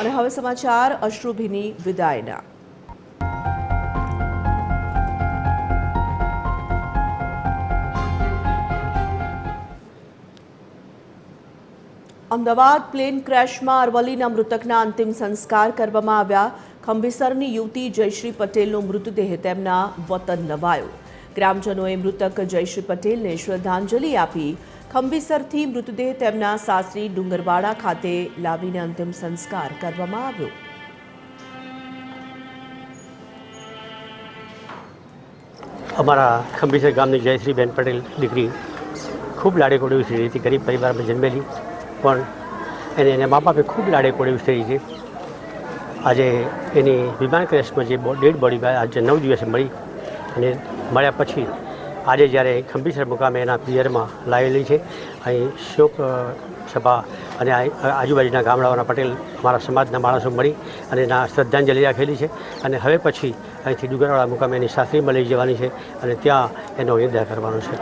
અને હવે સમાચાર અશ્રુભીની વિદાયના. અમદાવાદ પ્લેન ક્રેશમાં અરવલ્લીના મૃતકના અંતિમ સંસ્કાર કરવામાં આવ્યા. ખંભીસરની યુવતી જયશ્રી પટેલનો મૃતદેહ તેમના વતન લવાયો ગ્રામજનોએ મૃતક જયશ્રી પટેલને શ્રદ્ધાંજલિ આપી ખંભીસરથી મૃતદેહ તેમના સાસરી ડુંગરવાડા ખાતે લાવીને અંતિમ સંસ્કાર કરવામાં આવ્યો. અમારા ખંભીસર ગામની જયશ્રીબેન પટેલ દીકરી ખૂબ લાડે કોડે હતી. ગરીબ પરિવારમાં જન્મેલી, પણ એને એના મા બાપે ખૂબ લાડે કોડે છે. આજે એની વિમાન ક્રેશમાં જે ડેડ બોડી આજે નવ દિવસે મળી અને મળ્યા પછી આજે જ્યારે ખંભીસર મુકામે એના પિયરમાં લાવેલી છે, અહીં શોક સભા અને આજુબાજુના ગામડાઓના પટેલ અમારા સમાજના માણસો મળી અને એના શ્રદ્ધાંજલિ રાખેલી છે અને હવે પછી અહીંથી ડુગરવાળા મુકામે એની સાસરી મળી જવાની છે અને ત્યાં એનો વિદાય કરવાનો છે.